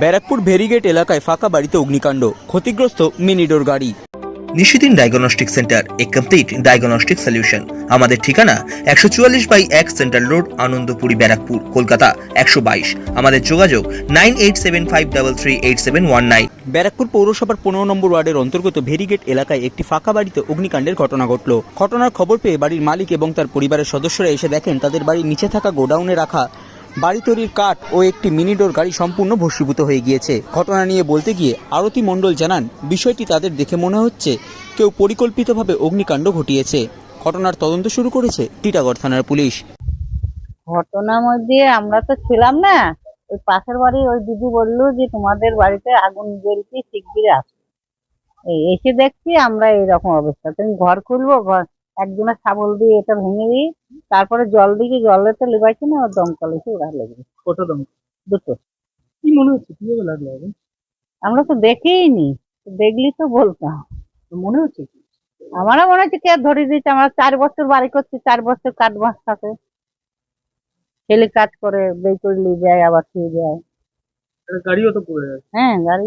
Barrackpore variegate এলাকায় ফাঁকা বাড়িতে অগ্নিকাণ্ড ক্ষতিগ্রস্ত মিনিডোর গাড়ি। নিশিদিন ডায়াগনস্টিক সেন্টার এ কমপ্লিট ডায়াগনস্টিক সলিউশন। আমাদের ঠিকানা একশো চুয়াল্লিশ বাই এক সেন্ট্রাল রোড আনন্দপুরি ব্যারাকপুর কলকাতা একশো বাইশ। আমাদের যোগাযোগ nine eight seven five double three eight seven one nine. Barrackpore পৌরসভার পনেরো নম্বর ওয়ার্ডের অন্তর্গত ভেরিগেট এলাকায় একটি ফাঁকা বাড়িতে অগ্নিকাণ্ডের ঘটনা ঘটল। ঘটনার খবর পেয়ে বাড়ির মালিক এবং তার পরিবারের সদস্যরা এসে দেখেন তাদের বাড়ির নিচে থাকা গোডাউনে রাখা বাড়ি তৈরির কাঠ ও একটি মিনিডোর গাড়ি সম্পূর্ণ ভস্মীভূত হয়ে গিয়েছে। ঘটনা নিয়ে বলতে গিয়ে আরতি মণ্ডল জানান, বিষয়টি তাদের দেখে মনে হচ্ছে কেউ পরিকল্পিতভাবে অগ্নিকাণ্ড ঘটিয়েছে। ঘটনার তদন্ত শুরু করেছে টিটাগড় থানার পুলিশ। ঘটনার মধ্যে আমরা তো ছিলাম না। ওই পাশের বাড়ি ওই দিদি বলল যে, তোমাদের বাড়িতে আগুন জ্বলছে, শিগগিরই আসো এসে দেখছি আমরা এইরকম অবস্থা। তুমি ঘর খুলবো, ঘর একজনের শাবল দিয়ে এটা ভেঙে দিই তারপরে জল দিকে জলে তো লিবাইছি না দমকল এসে ওরা লেগে কটা দাম? দুটো। কি মনে হচ্ছে কীভাবে লাগল আগুন আমরা তো দেখেই নি দেখলি তো বলতাম। মনে হচ্ছে কি? আমারও মনে হচ্ছে কে ধরে দিয়েছে আমরা চার বছর বাড়ি করছি চার বছর কাঠ বাঁশ থাকে। ছেলে কাজ করে বের করে নিয়ে যায় আবার খেয়ে যায়। গাড়িও তো পড়ে হ্যাঁ গাড়ি